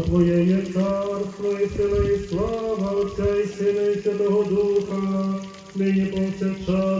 Твоє є царство і сила і слава Отця і Сина і Святого Духа, нині повсякчас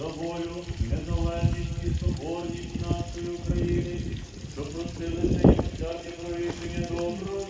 за волю, незалежність і свободність нашої України, що простилися їм всяке провищення добровільне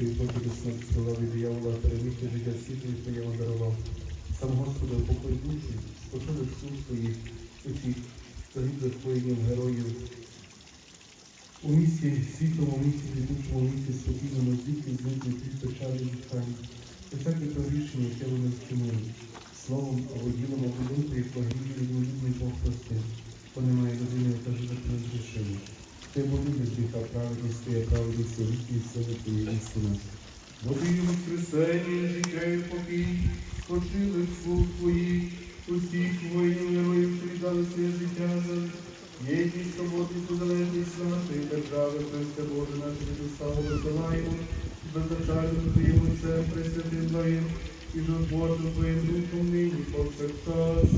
всякої покиди смерть скривав і диявола, перемігти життя світу і своєму дарував. Сам Господи, упокой душі, спочили суд своїх, усіх загиблих воїнів, героїв. У місті світлому місті, літучому місті, спокійному, звідки зникли ті печалі дихань. Усяке то рішення, яке вони вчинили. Словом або ділом, або думкою, погрібні відмовітний Бог простив. Бо немає людини, яка живе не зрішила. Ти молю без гріха праведність, твоя праведність, віки і сили твої істина. Водію воскресення, життя і покій, почили слуг твоїх, усіх воїнів героїв, віддали своє життя за єдність, свободу, залежність нашої держави, Христе Боже, наше Христа, висилаємо, беззначальним Твоїм Отцем, Пресвятим Твоїм, і Божим Твоїм Духом нині, повсякчас,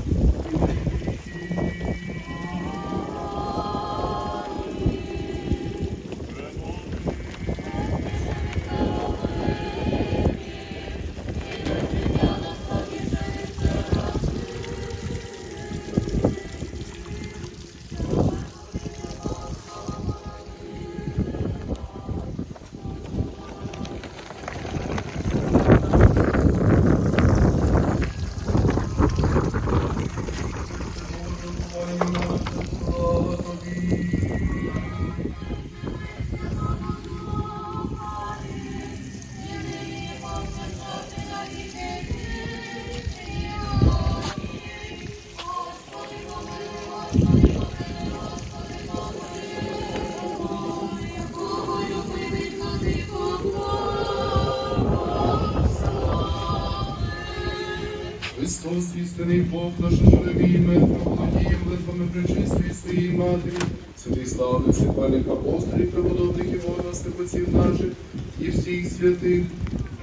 істинний Бог, наш живий, ми проволодієм литвами причистої своїй матері, святий славних сихвальних апостолів, преподобних і возрастих отців наших, і всіх святих,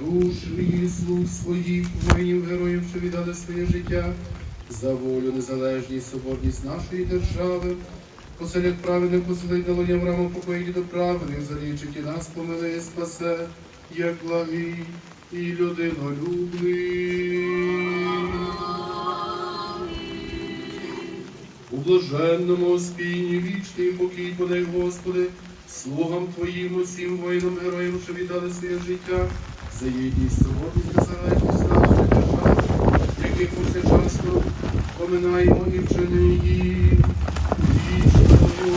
душ і слуг своїх, воїнів, героїв, що віддали своє життя, за волю, незалежність, соборність нашої держави, Поселять праведних, поселить на лоні Авраама покоїть до праведних, залічить і нас помилує, спасе, як благий і людинолюбний. У блаженному спійні вічний покій подай, Господи, слугам Твоїм, усім воїнам, героям, що віддали своє життя, за єдність, свободність, незалежність нашої держави, яких повсякчасно поминаємо і вчини їх вічною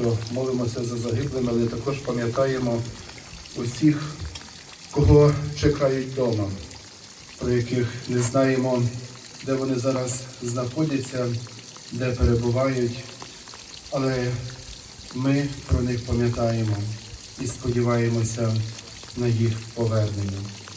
що молимося за загиблими, але також пам'ятаємо усіх, кого чекають вдома, про яких не знаємо, де вони зараз знаходяться, де перебувають, але ми про них пам'ятаємо і сподіваємося на їх повернення.